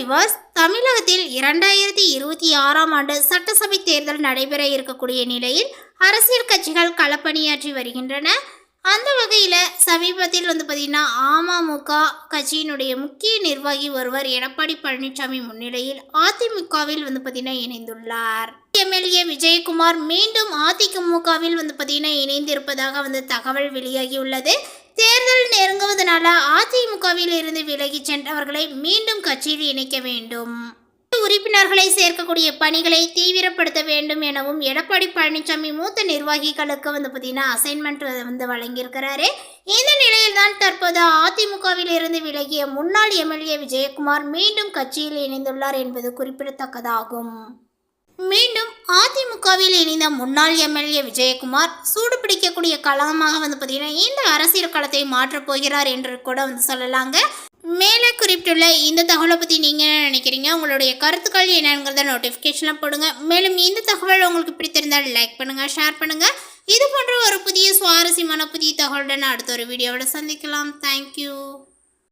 விவாஸ் தமிழகத்தில் இரண்டாயிரத்தி இருபத்தி ஆறாம் ஆண்டு சட்டசபை தேர்தல் நடைபெற இருக்கக்கூடிய நிலையில் அரசியல் கட்சிகள் களப்பணியாற்றி வருகின்றன. அந்த வகையில் சமீபத்தில் வந்து பார்த்திங்கன்னா அமமுக கட்சியினுடைய முக்கிய நிர்வாகி ஒருவர் எடப்பாடி பழனிசாமி முன்னிலையில் அதிமுகவில் வந்து பார்த்திங்கன்னா இணைந்துள்ளார். எம்எல்ஏ விஜயகுமார் மீண்டும் அதிமுகவில் வந்து பார்த்திங்கன்னா இணைந்திருப்பதாக வந்து தகவல் வெளியாகியுள்ளது. தேர்தல் நெருங்குவதனால அதிமுகவில் இருந்து விலகி சென்றவர்களை மீண்டும் கட்சியில் இணைக்க வேண்டும். உறுப்பினர்களை சேர்க்கக்கூடிய பணிகளை தீவிரப்படுத்த வேண்டும் எனவும் எடப்பாடி பழனிசாமி மூத்த நிர்வாகிகளுக்கு வந்து பார்த்தீங்கன்னா அசைன்மெண்ட் வந்து வழங்கியிருக்கிறாரு. இந்த நிலையில் தான் தற்போது அதிமுகவில் இருந்து விலகிய முன்னாள் எம்எல்ஏ விஜயகுமார் மீண்டும் கட்சியில் இணைந்துள்ளார் என்பது குறிப்பிடத்தக்கதாகும். மீண்டும் அதிமுகவில் இணைந்த முன்னாள் எம்எல்ஏ விஜயகுமார் சூடு பிடிக்கக்கூடிய களமாக வந்து பார்த்தீங்கன்னா இந்த அரசியல் களத்தை மாற்றப் போகிறார் என்று கூட வந்து சொல்லலாங்க. மேலே குறிப்பிட்டுள்ள இந்த தகவலை பற்றி நீங்கள் என்ன நினைக்கிறீங்க? உங்களுடைய கருத்துக்கள் என்னங்கிறத நோட்டிஃபிகேஷனில் போடுங்க. மேலும் இந்த தகவல் உங்களுக்கு பிடித்திருந்தால் லைக் பண்ணுங்கள் ஷேர் பண்ணுங்கள் இது போன்ற ஒரு புதிய சுவாரஸ்யமான புதிய தகவலுடன் அடுத்த ஒரு வீடியோவோட சந்திக்கலாம். தேங்க்யூ